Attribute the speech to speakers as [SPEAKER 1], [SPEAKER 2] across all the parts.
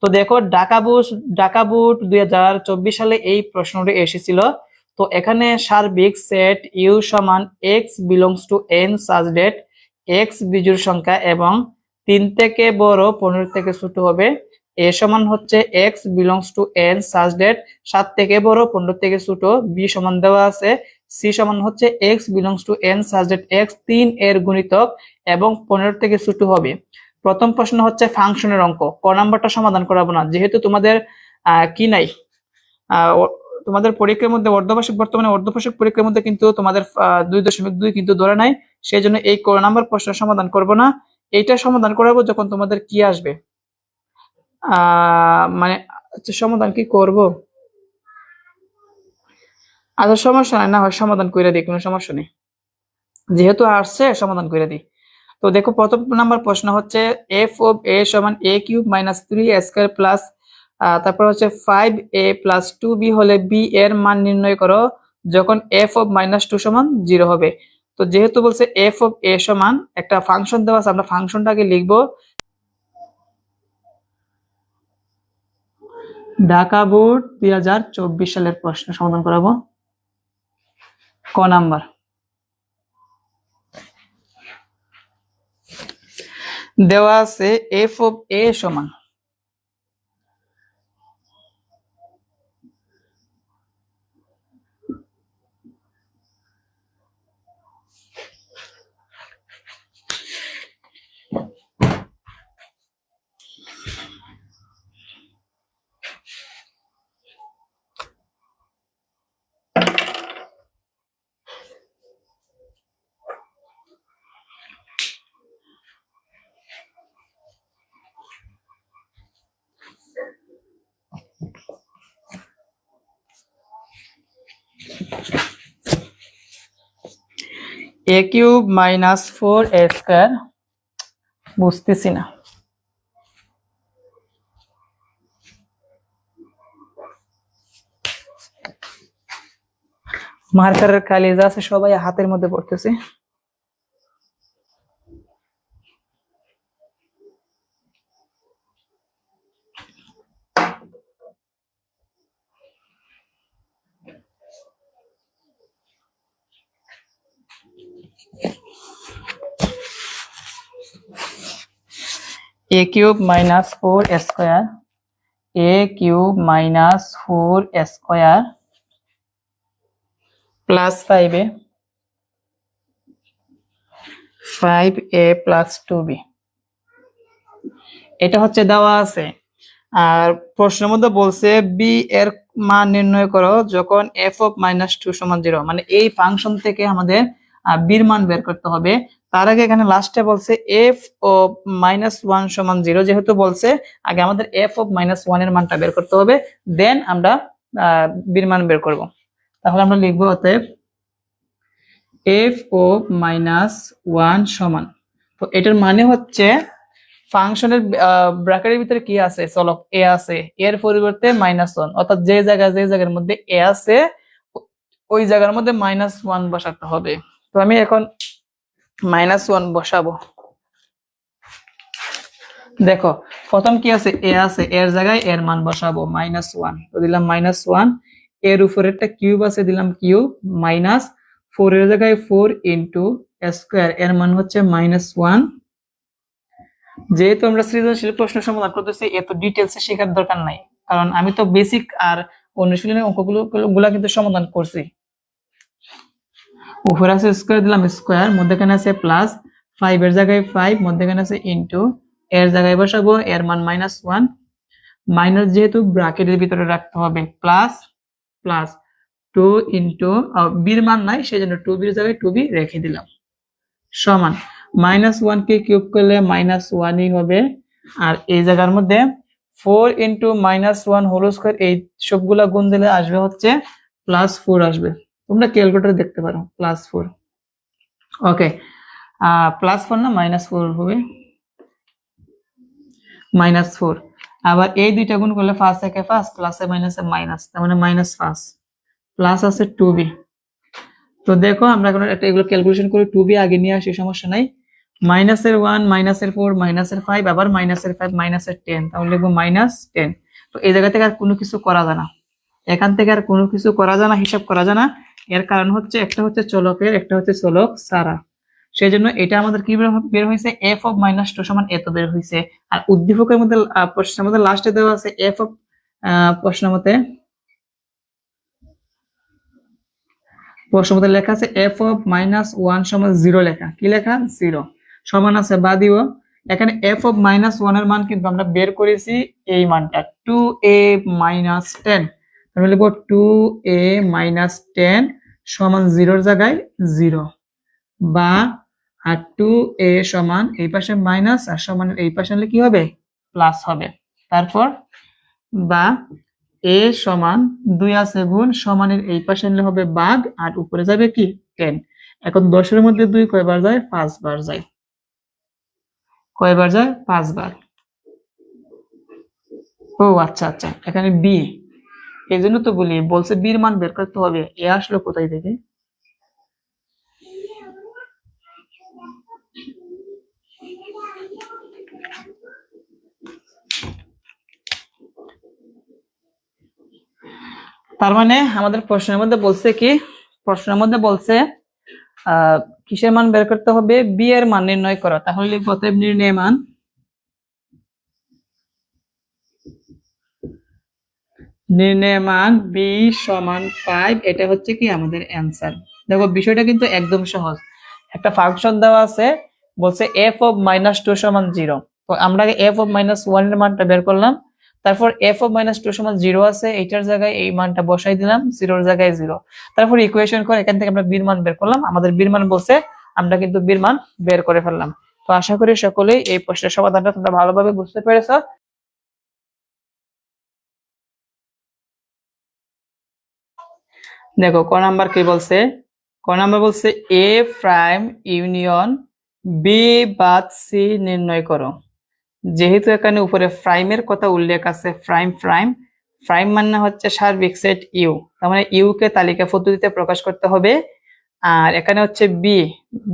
[SPEAKER 1] তো দেখো ঢাকা বুট দুই হাজার চব্বিশ সালে এই প্রশ্নটি এসেছিল তো এখানে সার্বিক সেট ইউ সমান X belongs to N such that X বিজুর সংখ্যা এবং তিন থেকে বড় পনেরো থেকে ছোট হবে এ সমান হচ্ছে x belongs to N such that সাত থেকে বড় পনেরো থেকে ছোট বি সমান দেওয়া আছে সি সমান হচ্ছে x belongs to N such that X তিন এর গুণিতক এবং পনেরো থেকে ছোট হবে প্রথম প্রশ্ন হচ্ছে ফাংশনের অঙ্ক ক নাম্বারটা সমাধান করাবো না যেহেতু তোমাদের কি নাই তোমাদের পরীক্ষার মধ্যে অর্ধবার্ষিক বর্তমানে অর্ধবার্ষিক পরীক্ষার মধ্যে কিন্তু তোমাদের দুই দশমিক দুই কিন্তু ধরে নাই সেই জন্য এই ক নাম্বার প্রশ্ন সমাধান করব না এইটা সমাধান করাবো যখন তোমাদের কি আসবে মানে আচ্ছা, সমাধান কি করব আচ্ছা সমস্যা নাই না হয় সমাধান করে দিই কোনো সমস্যা নেই যেহেতু আসছে সমাধান করে দিই তো দেখো প্রথম নাম্বার প্রশ্ন হচ্ছে এফ অফ এ সমান A cube minus three square plus তারপর হচ্ছে five A plus two B হলে বি এর মান নির্ণয় করো যখন এফ অফ মাইনাস টু সমান জিরো হবে তো যেহেতু বলছে এফ অফ এ সমান একটা ফাংশন দেওয়া আছে আমরা ফাংশনটাকে লিখব ঢাকা বোর্ড দুই সালের প্রশ্ন সমাধান করাবো ক নাম্বার দেওয়া আছে এফ অফ এ সমান A cube minus four A square বুঝতেছি না মার্কারের কালি যা আছে সবাই হাতের মধ্যে পড়তেছে A cube minus four square A cube minus four square plus five A five A plus two B এটা হচ্ছে দেওয়া আছে আর প্রশ্নের মধ্যে বলছে বি এর মান নির্ণয় করো যখন এফ অফ মাইনাস টু সমান জিরো মানে এই ফাংশন থেকে আমাদের বির মান বের করতে হবে তার আগে এখানে লাস্টে বলছে এফ ও মাইনাস ওয়ান সমান জিরো যেহেতু বলছে আগে আমাদের এফ ও মাইনাস ওয়ান এর মানটা বের করতে হবে দেন আমরা বির মান বের করব তাহলে আমরা লিখবো হতে এফ ও মাইনাস ওয়ান সমান তো এটার মানে হচ্ছে ফাংশনের ব্র্যাকেটের ভিতরে কি আছে চলো এ আছে এর পরিবর্তে মাইনাস ওয়ান অর্থাৎ যে জায়গা যে জায়গার মধ্যে এ আছে ওই জায়গার মধ্যে মাইনাস ওয়ান বসাতে হবে তো আমি এখন মাইনাস ওয়ান বসাবো দেখো প্রথম কি আছে এ আছে এর জায়গায় এর মান বসাবো মাইনাস ওয়ান তো দিলাম মাইনাস ওয়ান এর উপর একটা কিউব আছে দিলাম কিউব মাইনাস ফোর এর জায়গায় ফোর ইন্টু স্কোয়ার এর মান হচ্ছে মাইনাস ওয়ান যেহেতু আমরা সৃজনশীল প্রশ্ন সমাধান করতেছি এত ডিটেলসে শেখার দরকার নাই কারণ আমি তো বেসিক আর অনুশীলনের অঙ্কগুলো গুলা কিন্তু সমাধান করছি উপরে আছে স্কোয়ার দিলাম স্কোয়ার মধ্যেখানে আছে প্লাস ফাইভ এর জায়গায় ফাইভ মধ্যেখানে আছে ইন্টু এর জায়গায় বসাবো এর মান মাইনাস ওয়ান মাইনাস যেহেতু ব্রাকেটের ভিতরে রাখতে হবে প্লাস প্লাস টু ইন্টু বির মান নাই সেই জন্য টু বির জায়গায় টু বি রেখে দিলাম সমান মাইনাস ওয়ানকে কিউব করলে মাইনাস ওয়ানই হবে আর এই জায়গার মধ্যে four into minus one whole square এই সবগুলা গুণ দিলে আসবে হচ্ছে প্লাস ফোর আসবে তোমরা ক্যালকুলেটার দেখতে পারো plus four okay plus four না মাইনাস ফোর হবে মাইনাস ফোর আবার এই দুইটা গুণ করলে ফার্স্ট একে ফার্স্ট প্লাসে মাইনাসে মাইনাস তার মানে মাইনাস ফার্স্ট প্লাস আছে টু বি তো দেখো আমরা এখন একটা এগুলো ক্যালকুলেশন করে টু বি আগে নিয়ে আসি সমস্যা নাই মাইনাসের ওয়ান মাইনাসের ফোর মাইনাসের ফাইভ আবার মাইনাসের ফাইভ মাইনাসের টেন তাহলে লিখবো মাইনাস টেন তো এই জায়গা থেকে আর কোনো কিছু করা যায় না এখান থেকে আর কোনো কিছু করা যায় না হিসাব করা যায় না এর কারণ হচ্ছে একটা হচ্ছে চলকের একটা হচ্ছে চলক সারা সেই জন্য এটা আমাদের কি বের হয়েছে এফ অফ মাইনাস টু সমান এত বের হয়েছে আর উদ্দীপকের মধ্যে প্রশ্নের মধ্যে লাস্টে দেওয়া আছে এফ অফ প্রশ্ন মতে প্রশ্ন মধ্যে লেখা আছে এফ অফ মাইনাস ওয়ান সমান জিরো লেখা কি লেখা জিরো সমান আছে বা দিও এখানে এফ অফ মাইনাস ওয়ান এর মান কিন্তু আমরা বের করেছি এই মানটা টু এ মাইনাস টেন আমি লিখবো টু এ মাইনাস টেন সমান জিরোর জায়গায় জিরো বা আর টু এ সমান এই পাশে মাইনাস আর সমান এই পাশে হলে কি হবে প্লাস হবে তারপর বা এ সমান দুই আছে গুণ সমানের এই পাশে নিলে হবে বাঘ আর উপরে যাবে কি টেন এখন দশের মধ্যে দুই কয়বার যায় পাঁচবার যায় কয়বার যায় পাঁচবার ও আচ্ছা আচ্ছা এখানে বি এই জন্য তো বলি বলছে বীর মান বের করতে হবে এ আসলো কোথায় থেকে তার মানে আমাদের প্রশ্নের মধ্যে বলছে কি প্রশ্নের মধ্যে বলছে আহ কিসের মান বের করতে হবে বিয়ের মান নির্ণয় করা তাহলে লিখবো নির্ণয় মান নির্ণয় মান বি সমান ফাইভ এটা হচ্ছে কি আমাদের অ্যান্সার দেখো বিষয়টা কিন্তু একদম সহজ একটা ফাংশন দেওয়া আছে বলছে এফ অফ মাইনাস টু সমান জিরো তো আমরা এফ অফ মাইনাস ওয়ান এর মানটা বের করলাম তারপর এফ অফ মাইনাস টু সমান জিরো আছে এইটার জায়গায় এই মানটা বসাই দিলাম জিরোর জায়গায় জিরো তারপর ইকুয়েশন করে এখান থেকে আমরা বীর মান বের করলাম আমাদের বীর মান বলছে আমরা কিন্তু বীর মান বের করে ফেললাম তো আশা করি সকলেই এই প্রশ্নের সমাধানটা তোমরা ভালোভাবে বুঝতে পেরেছ দেখো ক নাম্বার কি বলছে ক নাম্বার বলছে এ প্রাইম ইউনিয়ন বি বাদ সি নির্ণয় করো যেহেতু এখানে উপরে প্রাইমের কথা উল্লেখ আছে প্রাইম প্রাইম প্রাইম মানে হচ্ছে সার্বিক সেট ইউ তার মানে ইউকে তালিকা পদ্ধতিতে প্রকাশ করতে হবে আর এখানে হচ্ছে বি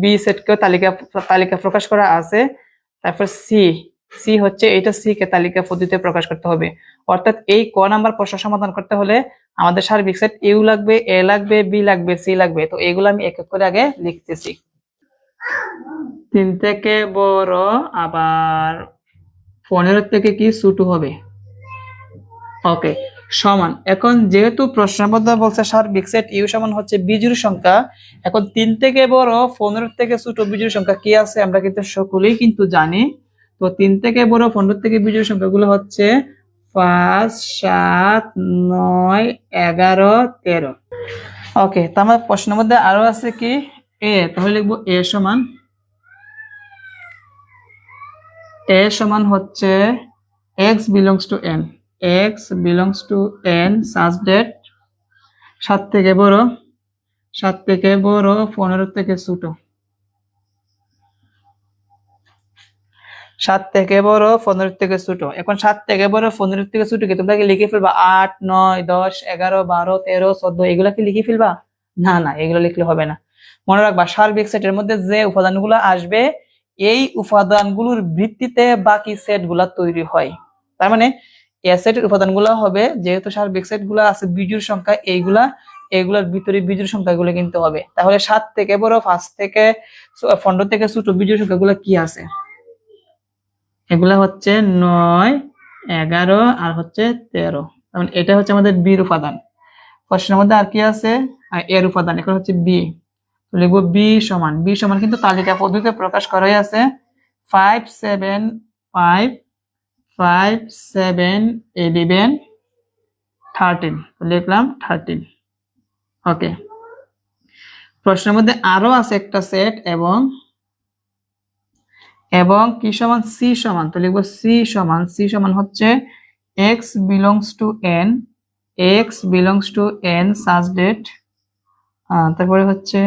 [SPEAKER 1] বি সেটকেও তালিকা তালিকা প্রকাশ করা আছে তারপর সি সি হচ্ছে এটা সি কে তালিকা পদ্ধতিতে প্রকাশ করতে হবে অর্থাৎ এই ক নাম্বার প্রশ্ন সমাধান করতে হলে আমাদের সার্বিক সেট ইউ লাগবে এ লাগবে বি লাগবে সি লাগবে তো এগুলো আমি এক এক করে আগে লিখতেছি তিন থেকে বড় আবার পনেরো থেকে কি ছুটু হবে ওকে সমান এখন যেহেতু প্রশ্নপত্র বলছে সার্বিক সেট ইউ সমান হচ্ছে বিজুর সংখ্যা এখন তিন থেকে বড় পনেরো থেকে ছোট বিজুর সংখ্যা কি আছে আমরা কিন্তু সকলেই কিন্তু জানি তো তিন থেকে বড় পনেরো থেকে বিজুর সংখ্যাগুলো হচ্ছে পাঁচ সাত নয় এগারো তেরো ওকে তো আমার প্রশ্নের মধ্যে আরো আছে কি এ তাহলে লিখবো এ সমান এ সমান হচ্ছে x belongs to N x belongs to N such that সাত থেকে বড় সাত থেকে বড় পনেরো থেকে ছোটো সাত থেকে বড় পনেরো থেকে ছোট এখন সাত থেকে বড় পনেরো থেকে ছোট কি তোমরা কি লিখে ফেলবা আট নয় দশ এগারো বারো তেরো চোদ্দ এগুলা কি লিখে ফেলবা না না এগুলো লিখলে হবে না মনে রাখবা সার্বিক সেটের মধ্যে যে উপাদানগুলো আসবে এই উপাদানগুলোর ভিত্তিতে বাকি সেট গুলা তৈরি হয় তার মানে এসেটের উপাদানগুলো হবে যেহেতু সার্বিক গুলা আছে বিজুর সংখ্যা এইগুলা এগুলোর ভিতরে সংখ্যা সংখ্যাগুলো কিন্তু হবে তাহলে সাত থেকে বড় পাঁচ থেকে পনেরো থেকে ছোট সংখ্যা সংখ্যাগুলো কি আছে এগুলা হচ্ছে নয় এগারো আর হচ্ছে তেরো তাহলে মানে এটা হচ্ছে আমাদের বির উপাদান প্রশ্নের মধ্যে আর কি আছে এর উপাদান এখন হচ্ছে বি লিখব বি সমান বি সমান কিন্তু তালিকা পদ্ধতিতে প্রকাশ করাই আছে five seven five five seven eleven thirteen লিখলাম থার্টিন ওকে প্রশ্নের মধ্যে আরো আছে একটা সেট এবং এবং কি সমান সি সমান তো লিখবো সি সমান সি সমান হচ্ছে x belongs to N x belongs to N such that তারপরে হচ্ছে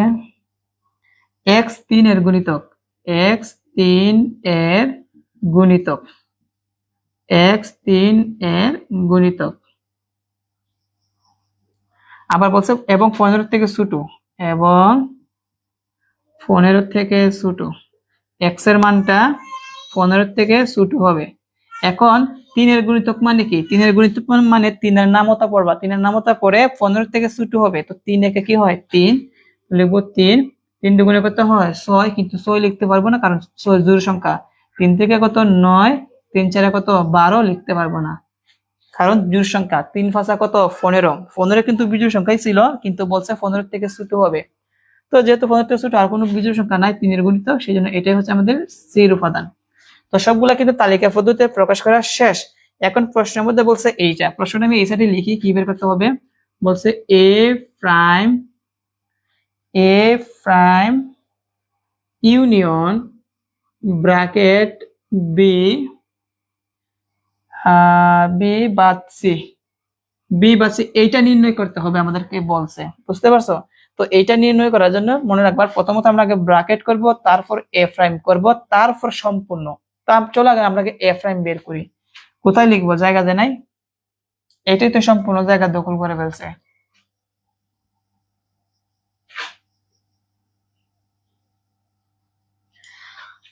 [SPEAKER 1] এক্স তিন এর গুণিতক এক্স তিন এর গুণিতক এক্স তিন এর গুণিতক আবার বলছে এবং পনেরো থেকে ছুটু এবং পনেরো থেকে ছুটু এক্সের মানটা পনেরো থেকে ছোটো হবে এখন তিনের গুণিতক মানে কি তিনের গুণিতক মানে তিনের নামতা পড়বা তিনের নামতা পড়ে পনেরো থেকে ছোটো হবে তো তিন একে কি হয় তিন লিখবো তিন তিন দুগুণে কত হয় ছয় কিন্তু ছয় লিখতে পারবো না কারণ ছয় জোর সংখ্যা তিন থেকে কত নয় তিন চারে কত বারো লিখতে পারবো না কারণ জোর সংখ্যা তিন ফাঁসা কত পনেরো পনেরো কিন্তু বিজোর সংখ্যাই ছিল কিন্তু বলছে পনেরো থেকে ছোট হবে তো যেহেতু পদার্থ ছোট আর কোনো বীজের সংখ্যা নাই তিনের গুণিত সেই জন্য এটাই হচ্ছে আমাদের সির উপাদান তো সবগুলা কিন্তু তালিকা পদ্ধতিতে প্রকাশ করা শেষ এখন প্রশ্নের মধ্যে বলছে এইটা প্রশ্নটা আমি এই সাইডে লিখি কি বের করতে হবে বলছে A prime A prime union bracket B B বাদ সি বি বাদ সি এইটা নির্ণয় করতে হবে আমাদেরকে বলছে বুঝতে পারছো তো এইটা নির্ণয় করার জন্য মনে রাখবার প্রথমত আমরা আগে ব্রাকেট করব তারপর এ প্রাইম করব তারপর সম্পূর্ণ তা চলে আগে আমরা এ প্রাইম বের করি কোথায় লিখবো জায়গা যে নাই এটাই তো সম্পূর্ণ জায়গা দখল করে ফেলছে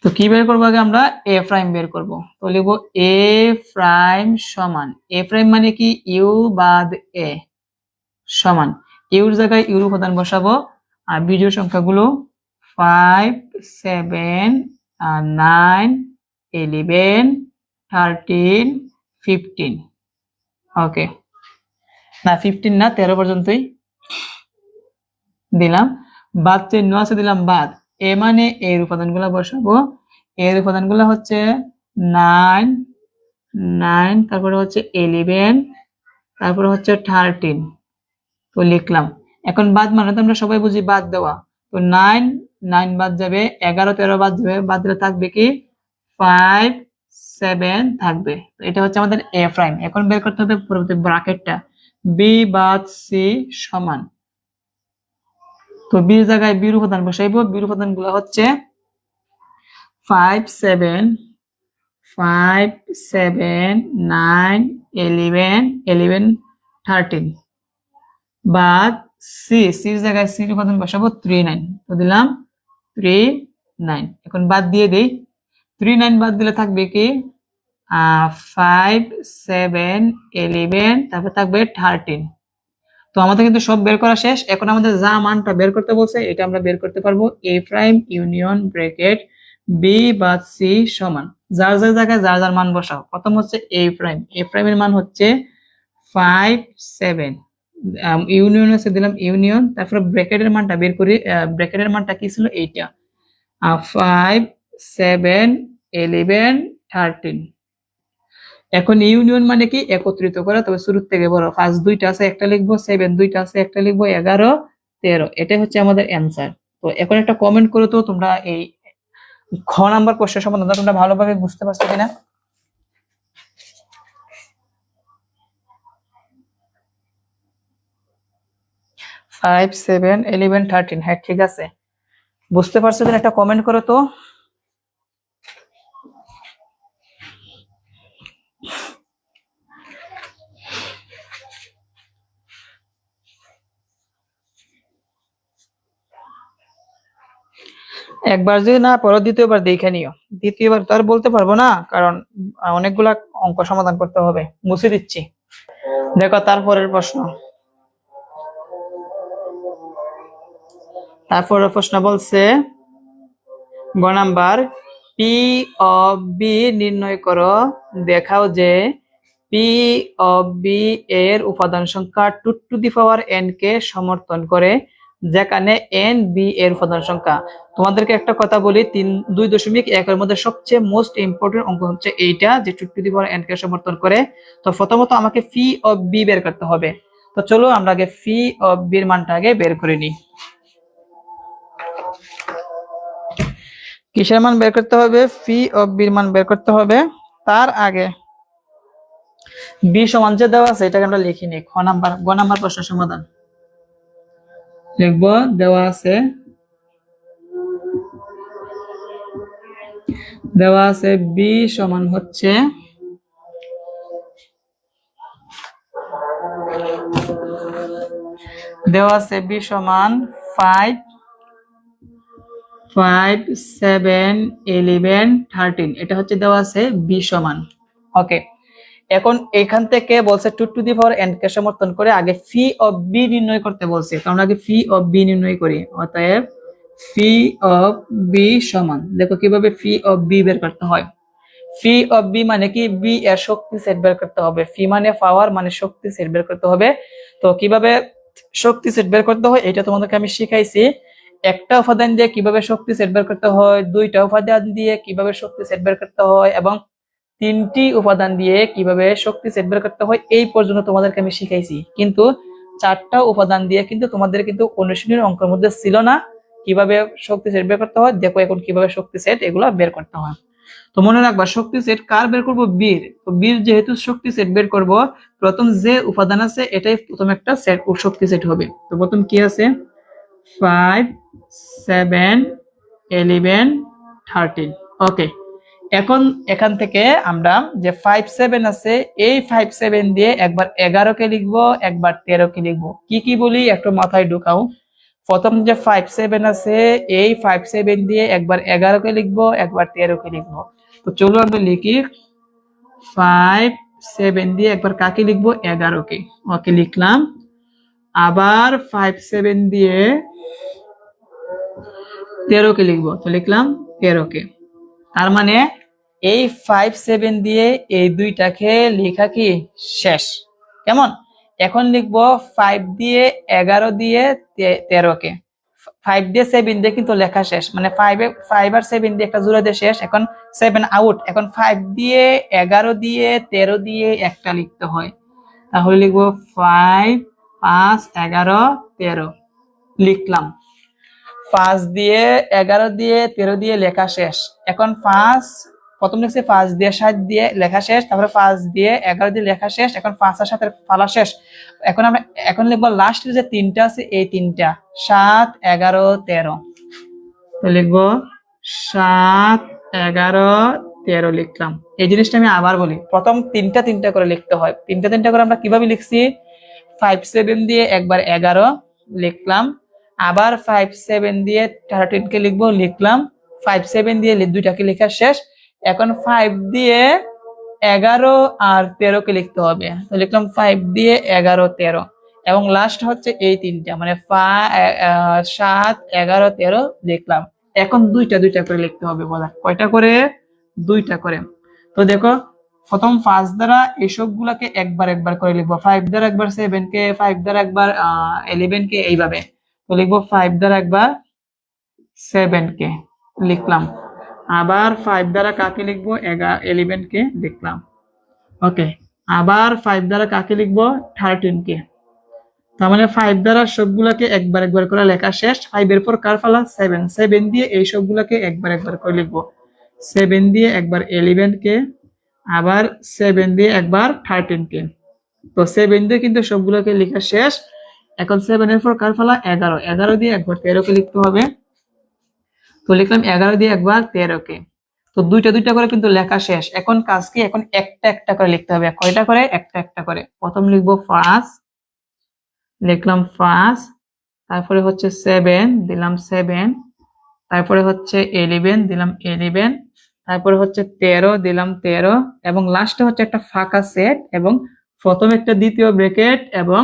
[SPEAKER 1] তো কি বের করবো আগে আমরা এ প্রাইম বের করবো তো লিখবো এ প্রাইম সমান এ প্রাইম মানে কি ইউ বাদ এ সমান ইউর জায়গায় ইউর উপাদান বসাবো আর বিজয় সংখ্যাগুলো ফাইভ সেভেন আর nine eleven thirteen fifteen okay না ফিফটিন না তেরো পর্যন্তই দিলাম বাদ চিহ্ন আছে দিলাম বাদ এ মানে এর উপাদানগুলো বসাবো এর উপাদানগুলো হচ্ছে নাইন নাইন তারপরে হচ্ছে এলিভেন তারপরে হচ্ছে থার্টিন তো লিখলাম এখন বাদ মানে তো আমরা সবাই বুঝি বাদ দেওয়া তো নাইন নাইন বাদ যাবে এগারো তেরো বাদ যাবে বাদ থাকবে কি ফাইভ সেভেন থাকবে এটা হচ্ছে আমাদের এ প্রাইম এখন বের করতে হবে পরবর্তী ব্রাকেটটা বি বাদ সি সমান তো বির জায়গায় বির উপাদান বসাইব বির উপাদান গুলো হচ্ছে five seven five seven nine eleven eleven thirteen বাদ সি সির জায়গায় সির উপাদান বসাবো থ্রি নাইন তো দিলাম থ্রি নাইন এখন বাদ দিয়ে দেই থ্রি নাইন বাদ দিলে থাকবে কি ফাইভ সেভেন এলেভেন তারপর থাকবে থার্টিন তো আমাদের কিন্তু সব বের করা শেষ এখন আমাদের যা মানটা বের করতে বলছে এটা আমরা বের করতে পারবো A prime union bracket B বা সি সমান যার যার জায়গায় যার যার মান বসাও প্রথম হচ্ছে এ প্রাইম এ প্রাইমের মান হচ্ছে ফাইভ সেভেন ইউনিয়ন আছে দিলাম ইউনিয়ন তারপরে ব্র্যাকেটের মানটা বের করি ব্র্যাকেটের মানটা কি ছিল এইটা ফাইভ সেভেন এলেভেন থার্টিন এখন ইউনিয়ন মানে কি একত্রিত করা তবে শুরুর থেকে বড় ফার্স্ট দুইটা আছে একটা লিখবো সেভেন দুইটা আছে একটা লিখবো এগারো তেরো এটাই হচ্ছে আমাদের অ্যান্সার তো এখন একটা কমেন্ট করে তো তোমরা এই খ নাম্বার কোশ্চেন সম্বন্ধে তোমরা ভালোভাবে বুঝতে পারছো কিনা ফাইভ সেভেন ইলেভেন থার্টিন হ্যাঁ ঠিক আছে বুঝতে পারছো যে একটা কমেন্ট করো তো একবার যদি না পরে দ্বিতীয়বার দেখে নিও দ্বিতীয়বার তো আর বলতে পারবো না কারণ অনেকগুলা অঙ্ক সমাধান করতে হবে মুছে দিচ্ছি দেখো তারপরের প্রশ্ন তারপর প্রশ্ন বলছে গ নাম্বার পি অফ বি নির্ণয় করো দেখাও যে পি অফ বি এর উপাদান সংখ্যা two to the power N কে সমর্থন করে যেখানে এন বি এর উপাদান সংখ্যা তোমাদেরকে একটা কথা বলি তিন দুই দশমিক একের মধ্যে সবচেয়ে মোস্ট ইম্পর্টেন্ট অঙ্ক হচ্ছে এইটা যে two to the power N কে সমর্থন করে তো প্রথমত আমাকে ফি অফ বি বের করতে হবে তো চলো আমরা আগে ফি অফ বির মানটা আগে বের করে নিই কিসের মান বের করতে হবে ফি অফ বির মান বের করতে হবে তার আগে বি সমান যে দেওয়া আছে এটাকে আমরা লিখিনি খ নাম্বার গ নাম্বার প্রশ্ন সমাধান লিখব দেওয়া আছে দেওয়া আছে বি সমান হচ্ছে দেওয়া আছে বি সমান five five seven eleven thirteen এটা হচ্ছে দেওয়া আছে বি সমান ওকে এখন এখান থেকে বলছে two to the power N কে সমর্থন করে আগে ফি অফ বি নির্ণয় করতে বলছে কারণ আগে ফি অফ বি নির্ণয় করি অতএব ফি অফ বি সমান দেখো কিভাবে ফি অফ বি বের করতে হয় ফি অফ বি মানে কি বি এর শক্তি সেট বের করতে হবে ফি মানে পাওয়ার মানে শক্তি সেট বের করতে হবে তো কিভাবে শক্তি সেট বের করতে হয় এটা তোমাদেরকে আমি শিখাইছি একটা উপাদান দিয়ে কিভাবে শক্তি সেট বের করতে হয় দুইটা উপাদান দিয়ে কিভাবে শক্তি সেট বের করতে হয় এবং তিনটি উপাদান দিয়ে কিভাবে শক্তি সেট বের করতে হয় এই পর্যন্ত তোমাদেরকে আমি শিখাইছি কিন্তু চারটা উপাদান দিয়ে কিন্তু তোমাদের কিন্তু অনুশীলনের অঙ্কের মধ্যে ছিল না কিভাবে শক্তি সেট বের করতে হয় দেখো এখন কিভাবে শক্তি সেট এগুলো বের করতে হয় তো মনে রাখবা শক্তি সেট কার বের করবো বীর তো বীর যেহেতু শক্তি সেট বের করব প্রথম যে উপাদান আছে এটাই প্রথম একটা সেট শক্তি সেট হবে তো প্রথম কি আছে five seven eleven thirteen okay এখন এখান থেকে আমরা যে ফাইভ সেভেন আছে এই ফাইভ সেভেন দিয়ে একবার এগারোকে লিখবো একবার তেরোকে লিখবো কি কি বলি একটু মাথায় ঢুকাও প্রথম যে ফাইভ সেভেন আছে এই ফাইভ সেভেন দিয়ে একবার এগারোকে লিখবো একবার তেরোকে লিখবো তো চলো আমরা লিখি ফাইভ সেভেন দিয়ে একবার কাকে লিখবো এগারোকে ওকে লিখলাম আবার ফাইভ সেভেন দিয়ে কে লিখবো তো লিখলাম কে তার মানে এই ফাইভ সেভেন দিয়ে এই দুইটাকে লেখা কি শেষ কেমন এখন লিখব ফাইভ দিয়ে এগারো দিয়ে কে ফাইভ দিয়ে সেভেন দিয়ে কিন্তু লেখা শেষ মানে ফাইভে ফাইভ আর সেভেন দিয়ে একটা জোড়া দিয়ে শেষ এখন সেভেন আউট এখন ফাইভ দিয়ে এগারো দিয়ে তেরো দিয়ে একটা লিখতে হয় তাহলে লিখবো ফাইভ পাঁচ এগারো তেরো লিখলাম পাঁচ দিয়ে এগারো দিয়ে তেরো দিয়ে লেখা শেষ এখন পাঁচ প্রথম লিখছি পাঁচ দিয়ে সাত দিয়ে লেখা শেষ তারপরে পাঁচ দিয়ে এগারো দিয়ে লেখা শেষ এখন পাঁচ আর সাতের ফালা শেষ এখন আমরা এখন লিখবো লাস্ট যে তিনটা আছে এই তিনটা সাত এগারো তেরো লিখবো সাত এগারো তেরো লিখলাম এই জিনিসটা আমি আবার বলি প্রথম তিনটা তিনটা করে লিখতে হয় তিনটা তিনটা করে আমরা কিভাবে লিখছি ফাইভ সেভেন দিয়ে একবার এগারো লিখলাম আবার ফাইভ সেভেন দিয়ে থার্টিনকে লিখবো লিখলাম ফাইভ সেভেন দিয়ে দুইটাকে লেখা শেষ এখন ফাইভ দিয়ে এগারো আর তেরোকে লিখতে হবে তো লিখলাম ফাইভ দিয়ে এগারো তেরো এবং লাস্ট হচ্ছে এই তিনটা মানে সাত এগারো তেরো লিখলাম এখন দুইটা দুইটা করে লিখতে হবে বলা কয়টা করে দুইটা করে তো দেখো প্রথম ফার্স্ট দ্বারা এসব গুলাকে একবার একবার করে লিখবো ফাইভ দ্বারা একবার সেভেন কে ফাইভ দ্বারা একবার ইলেভেন কে এইভাবে লিখবো ফাইভ দ্বারা একবার কে লিখলাম আবার ফাইভ দ্বারা কাকে লিখবো কে লিখলাম ওকে আবার ফাইভ দ্বারা কাকে লিখবো থার্টিনকে তার মানে ফাইভ দ্বারা সবগুলাকে একবার একবার করে লেখা শেষ ফাইভের পর কার ফালা সেভেন সেভেন দিয়ে এই সবগুলাকে একবার একবার করে লিখবো সেভেন দিয়ে একবার কে আবার সেভেন দিয়ে একবার কে তো সেভেন দিয়ে কিন্তু সবগুলোকে লেখা শেষ এখন সেভেন এর পর কার ফলা এগারো এগারো দিয়ে একবার তেরোকে লিখতে হবে তো লিখলাম এগারো দিয়ে একবার তেরোকে তো দুইটা দুইটা করে কিন্তু লেখা শেষ এখন কাজ কি এখন একটা একটা করে লিখতে হবে কয়টা করে একটা একটা করে প্রথম লিখবো ফার্স্ট লিখলাম ফার্স্ট তারপরে হচ্ছে সেভেন দিলাম সেভেন তারপরে হচ্ছে এলিভেন দিলাম এলিভেন তারপরে হচ্ছে তেরো দিলাম তেরো এবং লাস্টে হচ্ছে একটা ফাঁকা সেট এবং প্রথম একটা দ্বিতীয় ব্রেকেট এবং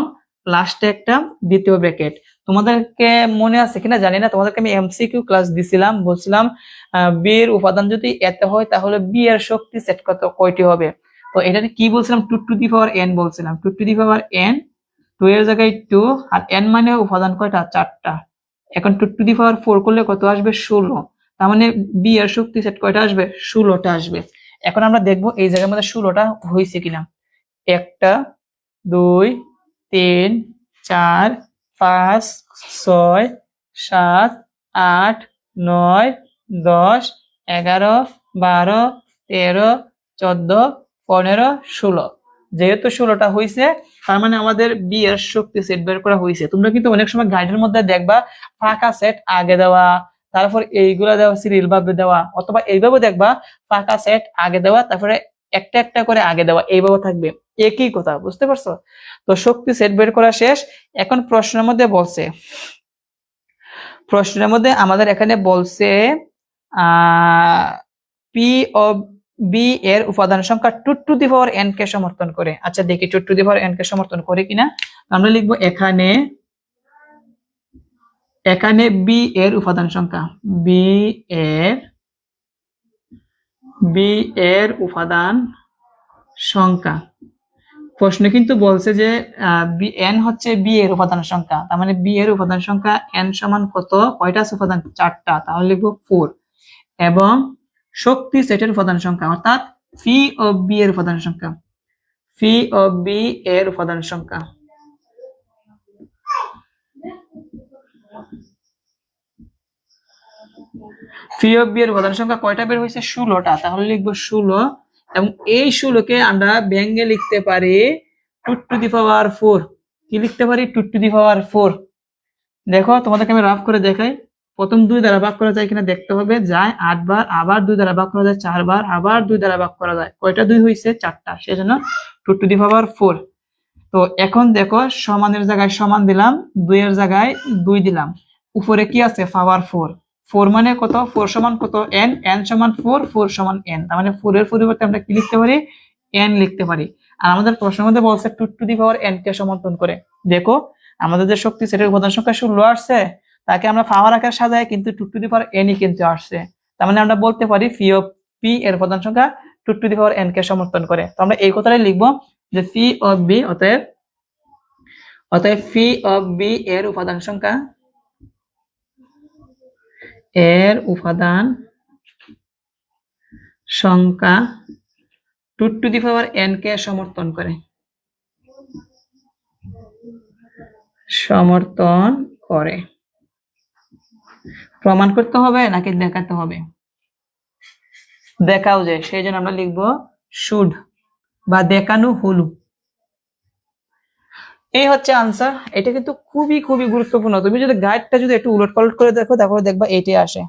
[SPEAKER 1] লাস্টে একটা দ্বিতীয় ব্র্যাকেট তোমাদেরকে মনে আছে কিনা জানি না তোমাদেরকে আমি এমসিকিউ ক্লাস দিছিলাম বলছিলাম বি এর উপাদান যদি এতে হয় তাহলে বি এর শক্তি সেট কত কয়টি হবে তো এটা কি বলছিলাম two to the power N বলছিলাম two to the power N two এর জায়গায় টু আর এন মানে উপাদান কয়টা চারটা এখন two to the power four করলে কত আসবে ষোলো তার মানে বি এর শক্তি সেট কয়টা আসবে ষোলোটা আসবে এখন আমরা দেখবো এই জায়গার মধ্যে ষোলোটা হয়েছে কিনা একটা দুই তিন চার পাঁচ ছয় সাত আট নয় দশ এগারো বারো তেরো চোদ্দ পনেরো ষোলো যেহেতু ষোলোটা হয়েছে তার মানে আমাদের বিয়ের শক্তি সেট বের করা হয়েছে তোমরা কিন্তু অনেক সময় গাইডের মধ্যে দেখবা ফাঁকা সেট আগে দেওয়া তারপর এইগুলা দেওয়া সিরিয়াল ভাবে দেওয়া অথবা এইভাবে দেখবা ফাঁকা সেট আগে দেওয়া তারপরে একটা একটা করে আগে দেওয়া এইভাবে থাকবে একই কথা বুঝতে পারছো তো শক্তি সেট বের করা শেষ এখন প্রশ্নের মধ্যে বলছে প্রশ্নের মধ্যে আমাদের এখানে বলছে পি ও বি এর উপাদান সংখ্যা two to the power N কে সমর্থন করে আচ্ছা দেখি two to the power N কে সমর্থন করে কিনা আমরা লিখবো এখানে এখানে বি এর উপাদান সংখ্যা বি এর বি এর উপাদান সংখ্যা প্রশ্ন কিন্তু বলছে যে এন হচ্ছে বি এর উপাদান সংখ্যা তার মানে বি এর উপাদান সংখ্যা এন সমান কত কয়টা উপাদান চারটা তাহলে লিখবো ফোর এবং শক্তি সেটের উপাদান সংখ্যা অর্থাৎ ফি ও বি এর উপাদান সংখ্যা ফি ও বি এর উপাদান সংখ্যা ফি ও বি এর উপাদান সংখ্যা কয়টা বের হয়েছে ষোলোটা তাহলে লিখবো ষোলো এবং এই ষোলোকে আমরা ব্যাঙ্গে লিখতে পারি two to the power four কি লিখতে পারি two to the power four দেখো তোমাদেরকে আমি রাফ করে দেখাই প্রথম দুই দ্বারা ভাগ করা যায় কিনা দেখতে হবে যায় আটবার আবার দুই দ্বারা ভাগ করা যায় চারবার আবার দুই দ্বারা ভাগ করা যায় কয়টা দুই হয়েছে চারটা সেজন্য two to the power four তো এখন দেখো সমানের জায়গায় সমান দিলাম দুইয়ের জায়গায় দুই দিলাম উপরে কি আছে পাওয়ার ফোর ফোর মানে কত ফোর সমান কত এন এন সমান ফোর ফোর সমান এন তার মানে এর পরিবর্তে আমরা কি লিখতে পারি এন লিখতে পারি আর আমাদের প্রশ্নের মধ্যে বলছে two to the power N কে সমর্থন করে দেখো আমাদের যে শক্তি সেটার উপাদান সংখ্যা ষোলো আসছে তাকে আমরা পাওয়ার আকার সাজাই কিন্তু টু টু দি পাওয়ার ই কিন্তু আসছে তার মানে আমরা বলতে পারি পি অফ পি এর উপাদান সংখ্যা two to the power N কে সমর্থন করে তো আমরা এই কথাটাই লিখবো যে পি অফ বি অতএব অতএব পি অফ বি এর উপাদান সংখ্যা এর উপাদান সংখ্যা two to the power N কে সমর্থন করে সমর্থন করে প্রমাণ করতে হবে নাকি দেখাতে হবে দেখাও যায় সেই জন্য আমরা লিখবো শুড বা দেখানো হলু এই হচ্ছে আনসার এটা কিন্তু খুবই খুবই গুরুত্বপূর্ণ তুমি যদি গাইডটা যদি একটু উলট পালট করে দেখো তারপরে দেখবা এটাই আসে